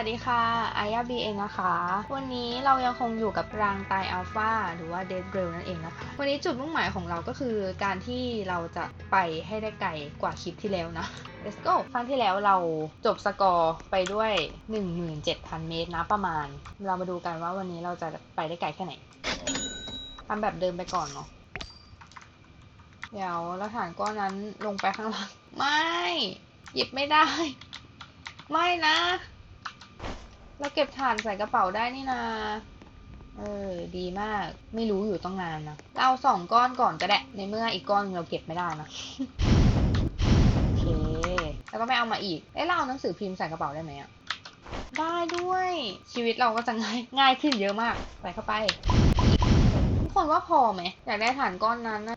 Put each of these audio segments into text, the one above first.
วัสดีค่ะอายาบีเองนะคะ วันนี้เรายังคงอยู่กับรางตายอัลฟาหรือว่าเดดเรลนั่นเองนะคะ วันนี้จุดมุ่งหมายของเราก็คือการที่เราจะไปให้ได้ไกลกว่าคลิปที่แล้วนะ let's go ครั้งที่แล้วเราจบสกอร์ไปด้วย 17,000 เมตรนะประมาณ เรามาดูกันว่าวันนี้เราจะไปได้ไกลแค่ไหนทำแบบเดิมไปก่อนเนาะเดี๋ยวแล้วฐานก้อนนั้นลงไปข้างล่าง ไม่ หยิบไม่ได้ ไม่นะ เราเก็บถ่านใส่กระเป๋าได้นี่นาเออ ดีมาก ไม่รู้อยู่ต้องนานนะ เราสองก้อนก่อนก็ได้ ในเมื่ออีกก้อนเราเก็บไม่ได้นะ โอเค แล้วก็ไม่เอามาอีก เอ๊ะเราเอาหนังสือพิมพ์ใส่กระเป๋าได้ไหมอะ ได้ด้วย ชีวิตเราก็จะง่ายง่ายขึ้นเยอะมาก ใส่เข้าไป ทุกคนว่าพอไหม อยากได้ฐานก้อนนั้นนะ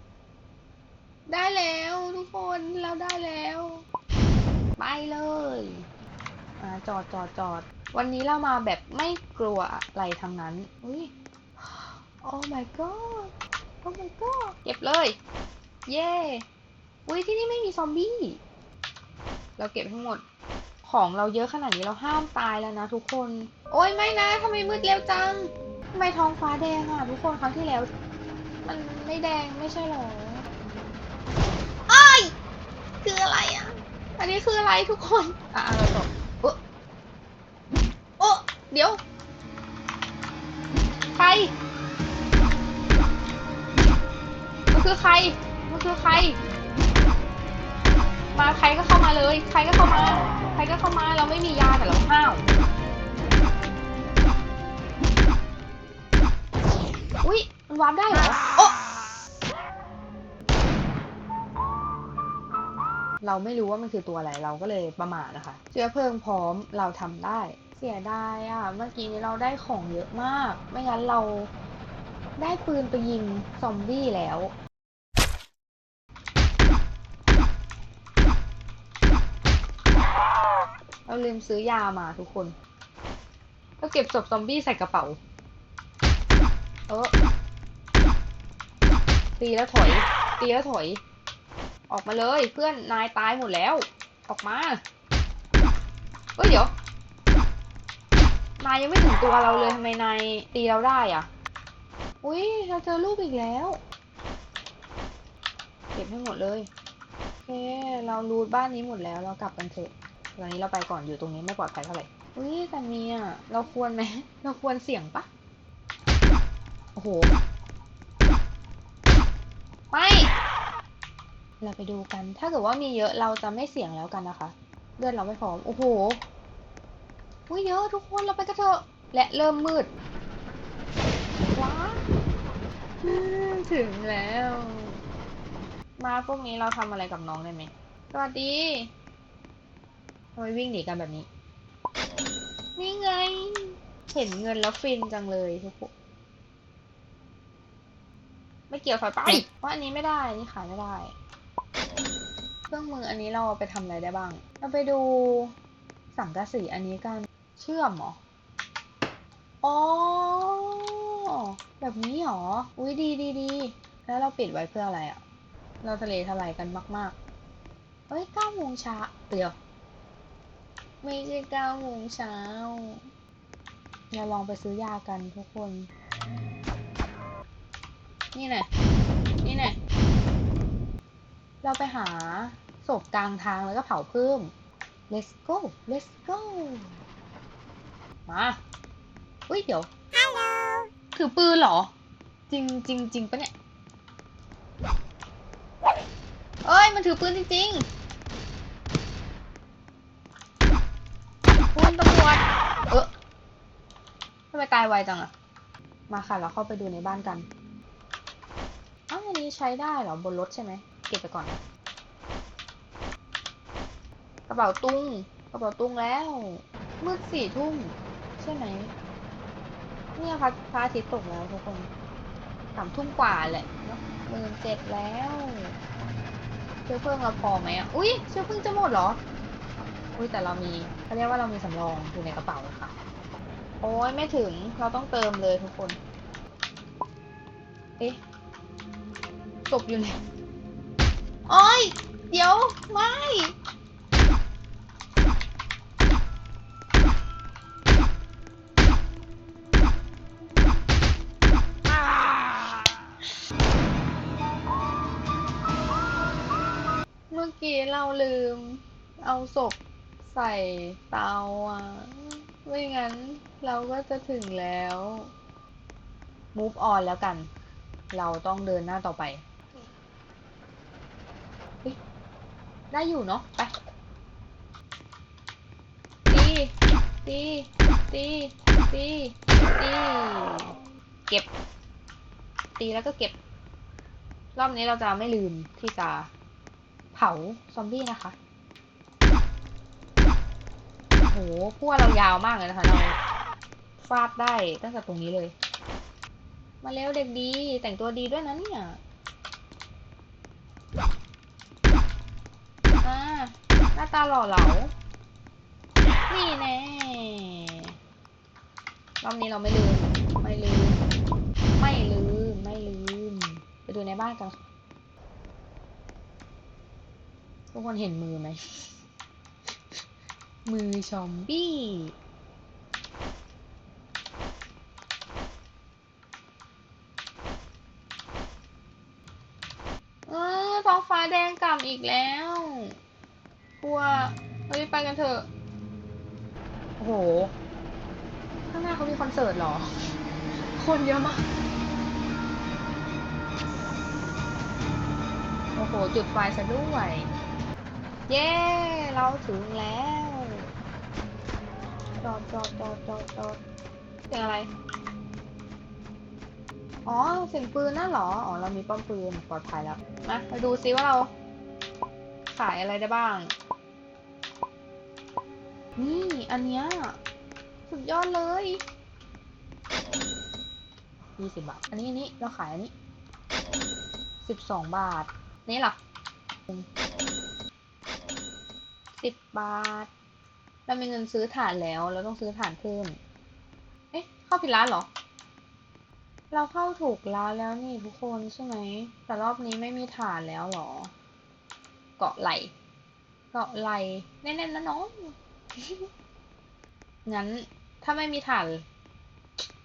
ได้แล้วทุกคน เราได้แล้ว ไปเลย อ่า จอดจอดจอด วันนี้เรามาแบบไม่กลัวอะไรทั้งนั้น อุ้ย oh my god oh my god เก็บเลย เย้อุ้ยที่นี่ไม่มีซอมบี้ เราเก็บทั้งหมด ของเราเยอะขนาดนี้เราห้ามตายแล้วนะทุกคน โอ้ยไม่นะทำไมมืดเร็วจังทำไมท้องฟ้าแดงอะทุกคนครั้งที่แล้ว มันไม่แดงไม่ใช่หรอคืออะไรอะ อันนี้คืออะไรทุกคน อะเราจบโอะโอะ เดี๋ยว ใคร มันคือใคร มันคือใคร มาใครก็เข้ามาเลย ใครก็เข้ามา ใครก็เข้ามา เราไม่มียาแต่เราห้าว อุ๊ยมันวาร์ปได้เหรอ โอะเราไม่รู้ว่ามันคือตัวอะไร เราก็เลยประมาทนะคะ เชื้อเพลิงพร้อมเราทำได้ เสียดายอะ เมื่อกี้นี้เราได้ของเยอะมาก ไม่งั้นเราได้ปืนไปยิงซอมบี้แล้วเราลืมซื้อยามาทุกคนเราเก็บศพซอมบี้ใส่กระเป๋า เออตีแล้วถอย ตีแล้วถอย ออกมาเลยเพื่อนนายตายหมดแล้ว ออกมา เฮ้ยเดี๋ยว นายยังไม่ถึงตัวเราเลยทำไมนายตีเราได้อะ อุ้ยเราเจอรูปอีกแล้ว เก็บให้หมดเลยโอเคเรารูดบ้านนี้หมดแล้วเรากลับกันเถอะวันนี้เราไปก่อนอยู่ตรงนี้ไม่ปลอดภัยเท่าไหร่อุ้ยแต่มีอะเราควรไหมเราควรเสี่ยงปะโอ้โหไม่เราไปดูกัน ถ้าเกิดว่ามีเยอะเราจะไม่เสี่ยงแล้วกันนะคะ เลือดเราไม่พร้อม โอ้โห อุ้ยเยอะทุกคนเราไปกันเถอะ และเริ่มมืด ว้าอืมถึงแล้ว มาพวกนี้เราทำอะไรกับน้องได้ไหมสวัสดีทำไมวิ่งหนีกันแบบนี้ นี่ไง เห็นเงินแล้วฟินจังเลยทุกคนไม่เกี่ยวถอยไปเพราะอันนี้ไม่ได้นี่ขายไม่ได้ เครื่องมืออันนี้เราเอาไปทำอะไรได้บ้าง เราไปดูสังกะสีอันนี้กัน เชื่อมเหรอ อ๋อ แบบนี้เหรอ อุ้ยดีดีดี แล้วเราปิดไว้เพื่ออะไรอะ่ะ เราทะเลทลายกันมาก ๆ เฮ้ยเก้าโมงเช้าเดี๋ยว ไม่ใช่เก้าโมงเช้าเราลองไปซื้อยากันทุกคน นี่แน่นี่แน่เราไปหาศพกลางทางแล้วก็เผาเพิ่ม let's go let's go มาอุ้ยเดี๋ยวถือปืนเหรอ จริงจริงจริงปะเนี่ยเอ้ย มันถือปืนจริงๆคุณตำรวจเออทำไมตายไวจังอะมาค่ะ เราเข้าไปดูในบ้านกันอ้าวอันนี้ใช้ได้เหรอ บนรถใช่ไหม เก็บไปก่อนนะกระเป๋าตุ้ง กระเป๋าตุ้งแล้ว มืดสี่ทุ่ม ใช่ไหมเนี่ยพระพระอาทิตย์ตกแล้วทุกคนสามทุ่มกว่าแหละเนาะหมื่นเจ็ดแล้วเชื้อเพลิงเราพอไหมอะอุ้ยเชื้อเพลิงจะหมดเหรอ อุ้ยแต่เรามีเขาเรียกว่าเรามีสำรองอยู่ในกระเป๋าค่ะ โอ้ยไม่ถึงเราต้องเติมเลยทุกคน เอ๊ะศพอยู่ไหนโอ้ยเดี๋ยวไม่ กี้เราลืม เอาศพใส่เตาอะ ไม่งั้นเราก็จะถึงแล้ว move on แล้วกัน เราต้องเดินหน้าต่อไป ได้อยู่เนาะ ไป ตี ตี ตี ตี ตี เก็บ ตีแล้วก็เก็บ รอบนี้เราจะไม่ลืมที่จะ ผาซอมบี้นะคะ โอ้โหพั่วเรายาวมากเลยนะคะ เราฟาดได้ตั้งแต่ตรงนี้เลย มาเร็วเด็กดี แต่งตัวดีด้วยนะเนี่ยอ่าหน้าตาหล่อเหลา นี่แน่รอบนี้เราไม่ลืม ไม่ลืม ไม่ลืม ไม่ลืม ไปดูในบ้านกันค่ะ ทุกคนเห็นมือไหม มือชอมบี้เออท้องฟ้าแดงกล่ำอีกแล้ว กลัว เฮ้ย ไปกันเถอะ โอ้โห ข้างหน้าเขามีคอนเสิร์ตเหรอ คนเยอะมาก โอ้โห จุดไฟซะด้วย เย้ เราถึงแล้วจอดจอดจอดจอดจอดเสียงอะไร อ๋อ เสียงปืนน่ะเหรอ อ๋อ เรามีป้อมปืนปลอดภัยแล้ว มามาดูซิว่าเรา ขายอะไรได้บ้าง นี่อันเนี้ยสุดยอดเลยยี่สิบบาท อันนี้อันนี้เราขายอันนี้สิบสองบาท นี่หรอ สิบบาท เรามีเงินซื้อถ่านแล้ว เราต้องซื้อถ่านเพิ่ม เอ๊ะ เข้าผิดร้านเหรอ เราเข้าถูกร้านแล้วนี่ทุกคนใช่ไหม แต่รอบนี้ไม่มีถ่านแล้วเหรอ เกาะไหล เกาะไหลแน่ๆนะน้อง งั้นถ้าไม่มีถ่าน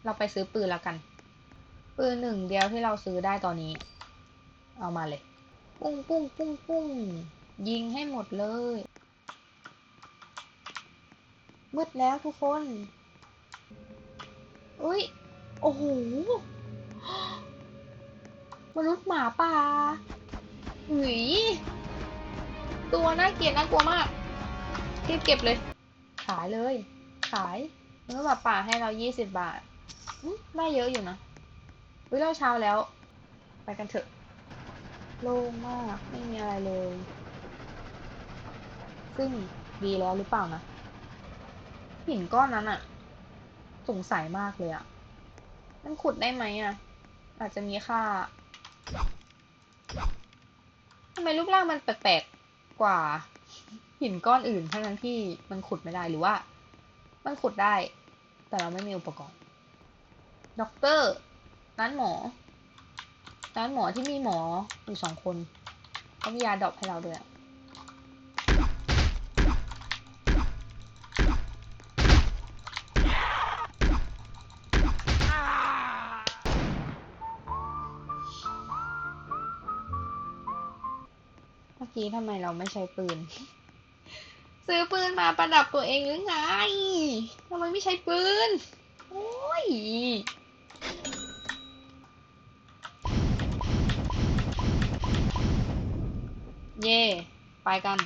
เราไปซื้อปืนแล้วกัน ปืนหนึ่งเดียวที่เราซื้อได้ตอนนี้ เอามาเลย ปุ้งปุ้งปุ้งปุ้งยิงให้หมดเลย มืดแล้วทุกคน อุ้ย โอ้โห มนุษย์หมาป่าหนีตัวน่าเกลียดน่ากลัวมากรีบเก็บเลย ขายเลย ขายมนุษย์หมาป่าให้เรายี่สิบบาทอืมได้เยอะอยู่นะอุ้ยเราเช้าแล้ว ไปกันเถอะ โล่งมาก ไม่มีอะไรเลย ซึ่งดีแล้วหรือเปล่านะ หินก้อนนั้นอะสงสัยมากเลยอะมันขุดได้ไหมอะอาจจะมีค่าทำไมรูปร่างมันแปลกๆกว่า หินก้อนอื่นทั้งนั้นที่มันขุดไม่ได้หรือว่า มันขุดได้ แต่เราไม่มีอุปกรณ์ด็อกเตอร์ร้านหมอร้านหมอที่มีหมออยู่สองคนเขามียาดรอปให้เราด้วยอะ กี้ทำไมเราไม่ใช้ปืน ซื้อปืนมาประดับตัวเองหรือไงทำไมไม่ใช้ปืน โอ้ยเย่ ไปกัน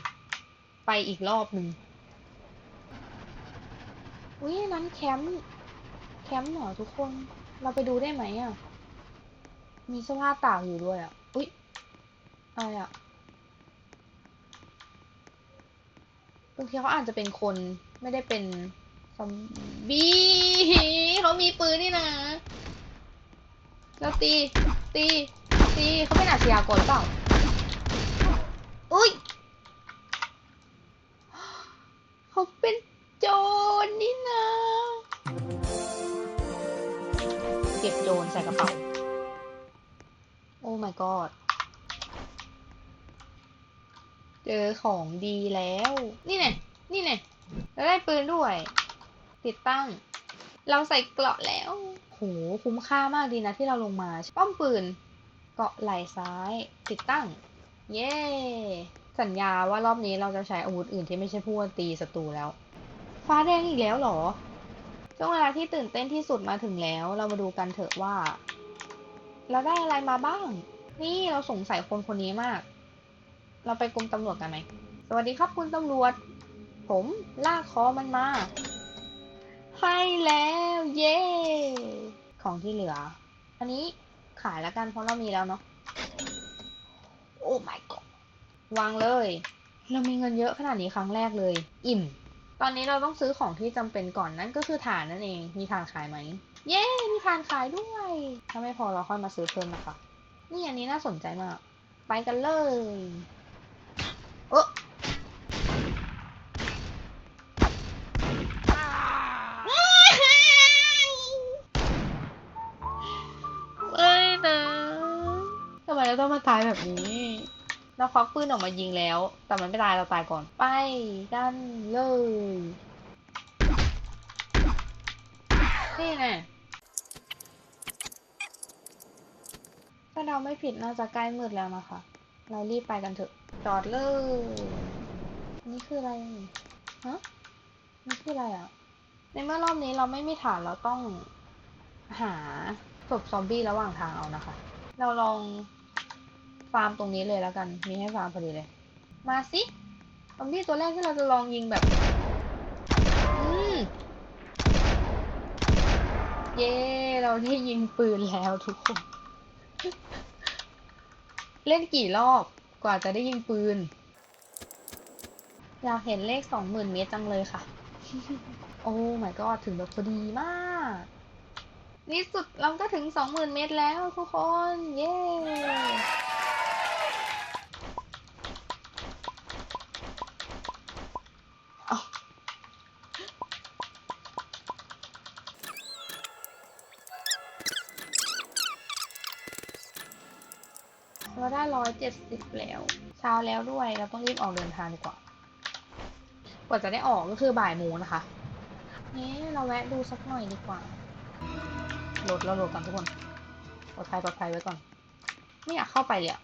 ไปอีกรอบหนึ่งอุ้ยนั้นแคมป์ แคมป์เหรอทุกคน เราไปดูได้ไหมอะ มีเสื้อผ้าตากอยู่ด้วยอะ อุ้ยอะไรอะางทีเขาอาจจะเป็นคนไม่ได้เป็นซอมบี้เขามีปืนนี่นะ แล้วตี ตี ตีเขาเป็นอาชญากรหรือเปล่า อุ้ยเขาเป็นโจรนี่นะ เก็บโจรใส่กระเป๋า โอ้ my god เจอของดีแล้ว นี่ไงนี่ไงแล้วได้ปืนด้วย ติดตั้ง เราใส่เกราะแล้ว โห คุ้มค่ามากดีนะที่เราลงมา ป้อมปืน เกาะไหล่ซ้าย ติดตั้ง เย้ สัญญาว่ารอบนี้เราจะใช้อาวุธอื่นที่ไม่ใช่พวกตีศัตรูแล้ว ฟ้าแดงอีกแล้วเหรอ ช่วงเวลาที่ตื่นเต้นที่สุดมาถึงแล้ว เรามาดูกันเถอะว่า เราได้อะไรมาบ้าง นี่เราสงสัยคนคนนี้มาก เราไปกรมตำรวจกันไหม สวัสดีครับคุณตำรวจ ผมลากคอมันมา ให้แล้วเย้ ของที่เหลือ อันนี้ขายแล้วกันเพราะเรามีแล้วเนาะ โอ้ my god วางเลย เรามีเงินเยอะขนาดนี้ครั้งแรกเลย อิ่ม ตอนนี้เราต้องซื้อของที่จำเป็นก่อนนั่นก็คือถ่านนั่นเอง มีถ่านขายไหม เย้ มีถ่านขายด้วย ถ้าไม่พอเราค่อยมาซื้อเพิ่มนะคะ นี่อันนี้น่าสนใจมาก ไปกันเลย ต้องมาตายแบบนี้ เราควักปืนออกมายิงแล้ว แต่มันไม่ตายเราตายก่อน ไปกันเลยนี่แน่ถ้าเราไม่ผิดน่าจะใกล้มืดแล้วนะคะ เรารีบไปกันเถอะ จอดเลย นี่คืออะไร ฮะ นี่คืออะไรอะ ในเมื่อรอบนี้เราไม่มีฐานเราต้องหาศพซอมบี้ระหว่างทางเอานะคะ เราลอง ฟาร์มตรงนี้เลยแล้วกัน มีให้ฟาร์มพอดีเลย มาสิซอมบี้ตัวแรกที่เราจะลองยิงแบบ อืม เย้ เราได้ยิงปืนแล้วทุกคน เล่นกี่รอบกว่าจะได้ยิงปืน อยากเห็นเลขสองหมื่นเมตรจังเลยค่ะ โอ้ my god ถึงแบบพอดีมากนี่สุดเราก็ถึงสองหมื่นเมตรแล้วทุกคน เย้ เอา เราเจ็ดสิบแล้ว เช้าแล้วด้วยเราต้องรีบออกเดินทางดีกว่า กว่าจะได้ออกก็คือบ่ายโมงนะคะนี่เราแวะดูสักหน่อยดีกว่าโหลดเราโหลดก่อนทุกคนปลอดภัยปลอดภัยไว้ก่อน ไม่อยากเข้าไปเลยอะ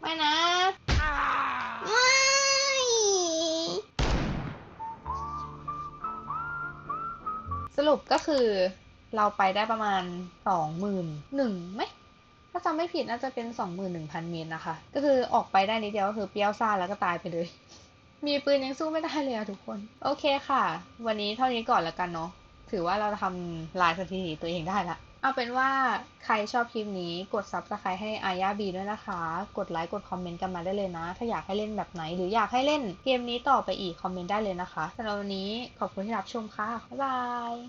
ไม่นะ ไม่ ส รุปก็คือเราไปได้ประมาณสองหมื่นหนึ่งไหมถ้าจำไม่ผิดน่าจะเป็นสองหมื่นหนึ่งพันเมตรนะคะ ก็คือออกไปได้นิดเดียวก็คือเปรี้ยวซ่าแล้วก็ตายไปเลย มีปืนยังสู้ไม่ได้เลยอะทุกคน โอเคค่ะ วันนี้เท่านี้ก่อนแล้วกันเนาะถือว่าเราทำลายสถิติตัวเองได้ละเอาเป็นว่าใครชอบคลิปนี้กด subscribe ให้อายาบีด้วยนะคะ กดไลค์กดคอมเมนต์กันมาได้เลยนะ ถ้าอยากให้เล่นแบบไหน หรืออยากให้เล่นเกมนี้ต่อไปอีกคอมเมนต์ได้เลยนะคะสำหรับวันนี้ขอบคุณที่รับชมค่ะ บ๊ายบาย